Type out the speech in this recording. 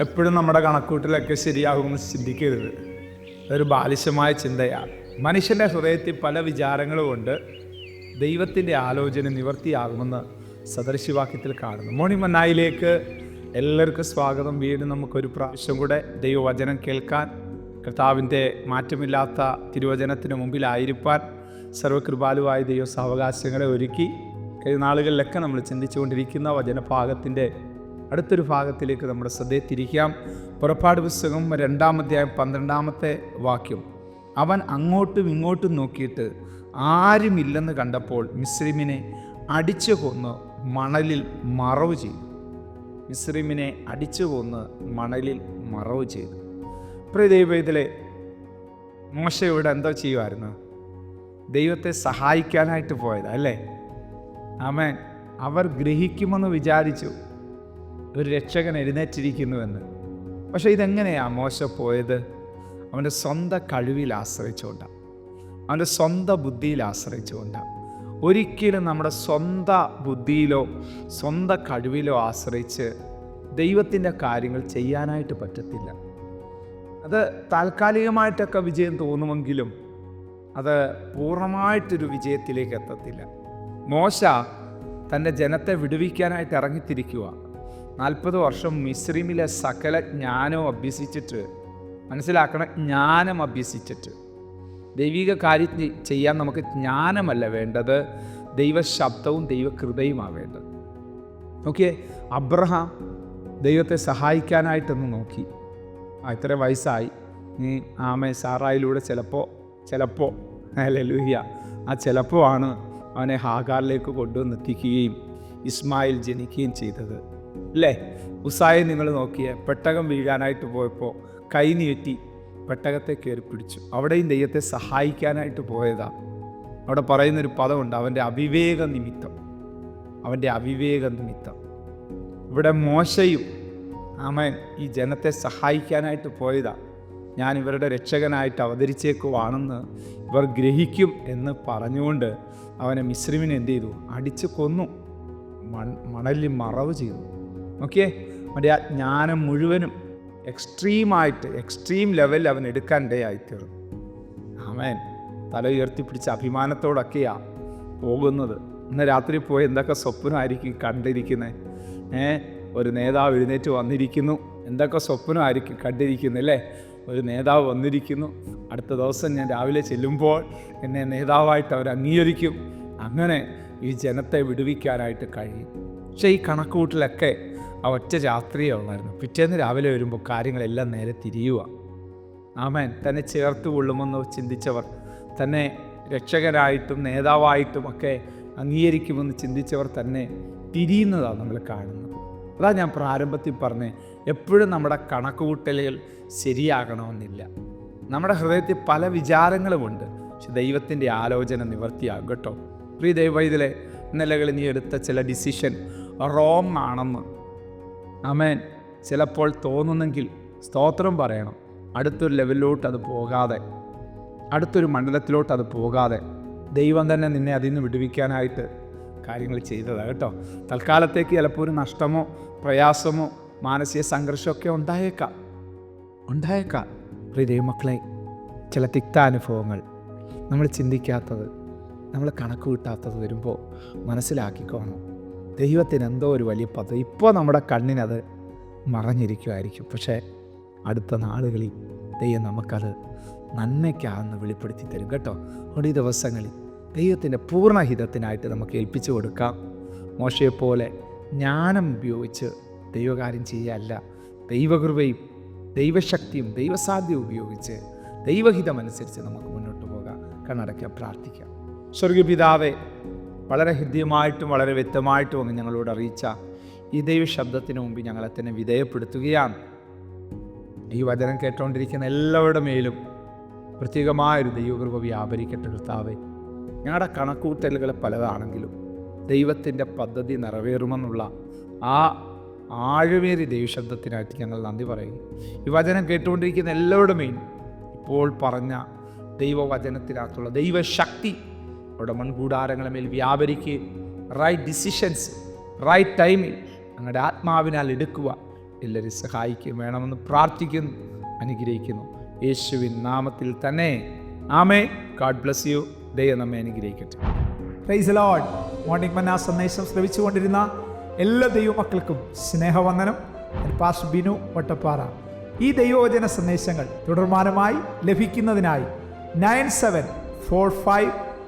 എപ്പോഴും നമ്മുടെ കണക്കൂട്ടിലൊക്കെ ശരിയാകുമെന്ന് ചിന്തിക്കരുത്. അതൊരു ബാലിശമായ ചിന്തയാണ്. മനുഷ്യന്റെ ഹൃദയത്തിൽ പല വിചാരങ്ങളും വിചാരങ്ങളുമുണ്ട് ദൈവത്തിന്റെ ആലോചന നിവർത്തിയാകുമെന്ന് സദർശിവാക്യത്തിൽ കാണുന്നു. മോണി മന്നായിലേക്ക് എല്ലാവർക്കും സ്വാഗതം. വീണ്ടും നമുക്കൊരു പ്രാവശ്യം കൂടെ ദൈവവചനം കേൾക്കാൻ കർത്താവിന്റെ മാറ്റമില്ലാത്ത തിരുവചനത്തിന് മുമ്പിലായിരിക്കാൻ സർവകൃപാലുവായ ദൈവ സാവകാശങ്ങളെ ഒരുക്കി. കഴിഞ്ഞ നാളുകളിലൊക്കെ നമ്മൾ ചിന്തിച്ചുകൊണ്ടിരിക്കുന്ന വചനഭാഗത്തിന്റെ അടുത്തൊരു ഭാഗത്തിലേക്ക് നമ്മുടെ ശ്രദ്ധയെ തിരിക്കാം. പുറപ്പാട് പുസ്തകം രണ്ടാമധ്യായം പന്ത്രണ്ടാമത്തെ വാക്യം. അവൻ അങ്ങോട്ടും ഇങ്ങോട്ടും നോക്കിയിട്ട് ആരുമില്ലെന്ന് കണ്ടപ്പോൾ മിസ്രിമിനെ അടിച്ചു കൊന്ന് മണലിൽ മറവ് ചെയ്തു. മിസ്രിമിനെ അടിച്ചു കൊന്ന് മണലിൽ മറവ് ചെയ്തു. പ്രിയ ദൈവത്തിലെ മോശ ഇവിടെ എന്തോ ചെയ്യുമായിരുന്നു ദൈവത്തെ സഹായിക്കാനായിട്ട് പോയത് അല്ലേ? ആമേൻ. അവർ ഗ്രഹിക്കുമെന്ന് വിചാരിച്ചു. ഒരു രക്ഷകൻ എഴുന്നേറ്റിരിക്കുന്നുവെന്ന്. പക്ഷേ ഇതെങ്ങനെയാണ് മോശ പോയത്? അവന്റെ സ്വന്തം കഴിവിൽ ആശ്രയിച്ചുകൊണ്ടാണ് അവന്റെ സ്വന്തം ബുദ്ധിയിൽ ആശ്രയിച്ചുകൊണ്ടാണ് ഒരിക്കലും നമ്മുടെ സ്വന്തം ബുദ്ധിയിലോ സ്വന്തം കഴിവിലോ ആശ്രയിച്ച് ദൈവത്തിന്റെ കാര്യങ്ങൾ ചെയ്യാനായിട്ട് പറ്റത്തില്ല. അത് താൽക്കാലികമായിട്ടൊക്കെ വിജയം തോന്നുമെങ്കിലും അത് പൂർണമായിട്ടൊരു വിജയത്തിലേക്ക് എത്തത്തില്ല. മോശ തന്റെ ജനത്തെ വിടുവിക്കാനായിട്ട് ഇറങ്ങിത്തിരിക്കുക നാൽപ്പത് വർഷം മിസ്രിമിലെ സകല ജ്ഞാനവും അഭ്യസിച്ചിട്ട് മനസ്സിലാക്കണം ജ്ഞാനം അഭ്യസിച്ചിട്ട്. ദൈവിക കാര്യം ചെയ്യാൻ നമുക്ക് ജ്ഞാനമല്ല വേണ്ടത് ദൈവശബ്ദവും ദൈവകൃപയുമാണ് വേണ്ടത് നോക്കിയേ അബ്രഹാം ദൈവത്തെ സഹായിക്കാനായിട്ടൊന്ന് നോക്കി. ആ ഇത്ര വയസ്സായി. നീ ആമേ സാറായിലൂടെ ചിലപ്പോൾ ചിലപ്പോൾ ലൂഹ്യ ആ ചിലപ്പോൾ ആണ് അവനെ ഹാഗാറിലേക്ക് കൊണ്ടുവന്നെത്തിക്കുകയും ഇസ്മായിൽ ജനിക്കുകയും ചെയ്തത്. അല്ലേ ഉസായെ നിങ്ങൾ നോക്കിയേ പെട്ടകം വീഴാനായിട്ട് പോയപ്പോൾ കൈ നീട്ടി പെട്ടകത്തെ കയറി പിടിച്ചു. അവിടെയും ദൈവത്തെ സഹായിക്കാനായിട്ട് പോയതാ. അവിടെ പറയുന്നൊരു പദമുണ്ട് അവന്റെ അവിവേക നിമിത്തം. അവന്റെ അവിവേക നിമിത്തം. ഇവിടെ മോശയും അമൻ ഈ ജനത്തെ സഹായിക്കാനായിട്ട് പോയതാ. ഞാൻ ഇവരുടെ രക്ഷകനായിട്ട് അവതരിച്ചേക്കുവാണെന്ന് ഇവർ ഗ്രഹിക്കും എന്ന് പറഞ്ഞുകൊണ്ട് അവനെ മിശ്രിമിനെ എന്ത് ചെയ്തു? അടിച്ചു കൊന്നു. മണലിൽ മറവ് ചെയ്തു ഓക്കെ അവന്റെ ആ ജ്ഞാനം മുഴുവനും എക്സ്ട്രീമായിട്ട് എക്സ്ട്രീം ലെവലിൽ അവൻ എടുക്കാൻ ഇടയായിത്തീർന്നു അവൻ തല ഉയർത്തിപ്പിടിച്ച അഭിമാനത്തോടൊക്കെയാണ് പോകുന്നത്. ഇന്ന് രാത്രി പോയി എന്തൊക്കെ സ്വപ്നമായിരിക്കും കണ്ടിരിക്കുന്നത് ഏ ഒരു നേതാവ് എഴുന്നേറ്റ് വന്നിരിക്കുന്നു. എന്തൊക്കെ സ്വപ്നമായിരിക്കും കണ്ടിരിക്കുന്നത് അല്ലേ? ഒരു നേതാവ് വന്നിരിക്കുന്നു. അടുത്ത ദിവസം ഞാൻ രാവിലെ ചെല്ലുമ്പോൾ എന്നെ നേതാവായിട്ട് അവർ അംഗീകരിക്കും. അങ്ങനെ ഈ ജനത്തെ വിടുവിക്കാനായിട്ട് കഴിയും. പക്ഷേ ഈ കണക്കുകൂട്ടിലൊക്കെ ആ ഒറ്റ രാത്രിയേ ഉള്ളായിരുന്നു. പിറ്റേന്ന് രാവിലെ വരുമ്പോൾ കാര്യങ്ങളെല്ലാം നേരെ തിരിയുക ആമേൻ. തന്നെ ചേർത്ത് കൊള്ളുമെന്ന് ചിന്തിച്ചവർ തന്നെ രക്ഷകരായിട്ടും നേതാവായിട്ടും ഒക്കെ അംഗീകരിക്കുമെന്ന് ചിന്തിച്ചവർ തന്നെ തിരിയുന്നതാണ് നമ്മൾ കാണുന്നത്. അതാ ഞാൻ പ്രാരംഭത്തിൽ പറഞ്ഞ് എപ്പോഴും നമ്മുടെ കണക്കുകൂട്ടലുകൾ ശരിയാകണമെന്നില്ല. നമ്മുടെ ഹൃദയത്തിൽ പല വിചാരങ്ങളുമുണ്ട് പക്ഷെ ദൈവത്തിന്റെ ആലോചന നിവർത്തിയാകും കേട്ടോ. പ്രിയ ഇതിലെ ഇന്നലകളിൽ നീ എടുത്ത ചില ഡിസിഷൻ റോങ് ആണെന്ന് അമേൻ ചിലപ്പോൾ തോന്നുന്നെങ്കിൽ സ്തോത്രം പറയണം. അടുത്തൊരു ലെവലിലോട്ട് അത് പോകാതെ. അടുത്തൊരു മണ്ഡലത്തിലോട്ട് അത് പോകാതെ. ദൈവം തന്നെ നിന്നെ അതിൽ നിന്ന് വിടുവിക്കാനായിട്ട് കാര്യങ്ങൾ ചെയ്തതാണ് കേട്ടോ. തൽക്കാലത്തേക്ക് ചിലപ്പോൾ ഒരു നഷ്ടമോ പ്രയാസമോ മാനസിക സംഘർഷമൊക്കെ ഉണ്ടായേക്കാം. ഉണ്ടായേക്കാം. പ്രിയ ദൈവമക്കളെ ചില തിക്താനുഭവങ്ങൾ നമ്മൾ ചിന്തിക്കാത്തത് നമ്മൾ കണക്ക് കിട്ടാത്തത് വരുമ്പോൾ മനസ്സിലാക്കിക്കോണം. ദൈവത്തിന് എന്തോ ഒരു വലിയ പദ്ധതി ഇപ്പോൾ നമ്മുടെ കണ്ണിനത് മറഞ്ഞിരിക്കുമായിരിക്കും പക്ഷേ അടുത്ത നാളുകളിൽ ദൈവം നമുക്കത് നന്മയ്ക്കാണെന്ന് വെളിപ്പെടുത്തി തരും കേട്ടോ. അതുകൊണ്ട് ഈ ദിവസങ്ങളിൽ ദൈവത്തിന്റെ പൂർണഹിതത്തിനായിട്ട് നമുക്ക് ഏൽപ്പിച്ചു കൊടുക്കാം. മോശയെപ്പോലെ ജ്ഞാനം ഉപയോഗിച്ച് ദൈവകാര്യം ചെയ്യല്ല. ദൈവകൃപയും ദൈവശക്തിയും ദൈവസാധ്യവും ഉപയോഗിച്ച് ദൈവഹിതമനുസരിച്ച് നമുക്ക് മുന്നോട്ട് പോകാം. കണ്ണടയ്ക്കാൻ പ്രാർത്ഥിക്കാം. സ്വർഗപിതാവെ വളരെ ഹൃദ്യമായിട്ടും വളരെ വ്യക്തമായിട്ടും അങ്ങ് ഞങ്ങളോട് അറിയിച്ച ഈ ദൈവശബ്ദത്തിന് മുമ്പ് ഞങ്ങളെ തന്നെ വിധേയപ്പെടുത്തുകയാണ്. ഈ വചനം കേട്ടുകൊണ്ടിരിക്കുന്ന എല്ലാവരുടെ മേലും പ്രത്യേകമായൊരു ദൈവകൃപ വ്യാപരിക്കട്ടെ കർത്താവെ. ഞങ്ങളുടെ കണക്കൂട്ടലുകൾ പലതാണെങ്കിലും ദൈവത്തിന്റെ പദ്ധതി നിറവേറുമെന്നുള്ള ആ ആഴമേറിയ ദൈവശബ്ദത്തിനായിട്ട് ഞങ്ങൾ നന്ദി പറയുന്നു. ഈ വചനം കേട്ടുകൊണ്ടിരിക്കുന്ന എല്ലാവരുടെ മേലും ഇപ്പോൾ പറഞ്ഞ ദൈവവചനത്തിനകത്തുള്ള ദൈവശക്തി അവിടെ മൺകൂടാരങ്ങളെ മേൽ വ്യാപരിക്കുകയും റൈറ്റ് ഡിസിഷൻസ് റൈറ്റ് ടൈമിൽ അങ്ങയുടെ ആത്മാവിനാൽ എടുക്കുക എല്ലാവരും സഹായിക്കുകയും വേണമെന്ന് പ്രാർത്ഥിക്കുന്നു അനുഗ്രഹിക്കുന്നു. യേശുവിൻ നാമത്തിൽ തന്നെ. ആമേ ഗാഡ് ബ്ലസ് യു ദൈവം നമ്മെ അനുഗ്രഹിക്കട്ടെ. പ്രൈസ് ലോഡ് മോർണിംഗ് മന്ന സന്ദേശം ശ്രവിച്ചുകൊണ്ടിരുന്ന എല്ലാ ദൈവമക്കൾക്കും സ്നേഹവന്ദനം. പാസ് ബിനു വട്ടപ്പാറ. ഈ ദൈവവചന സന്ദേശങ്ങൾ തുടർമാനമായി ലഭിക്കുന്നതിനായി nine seven four five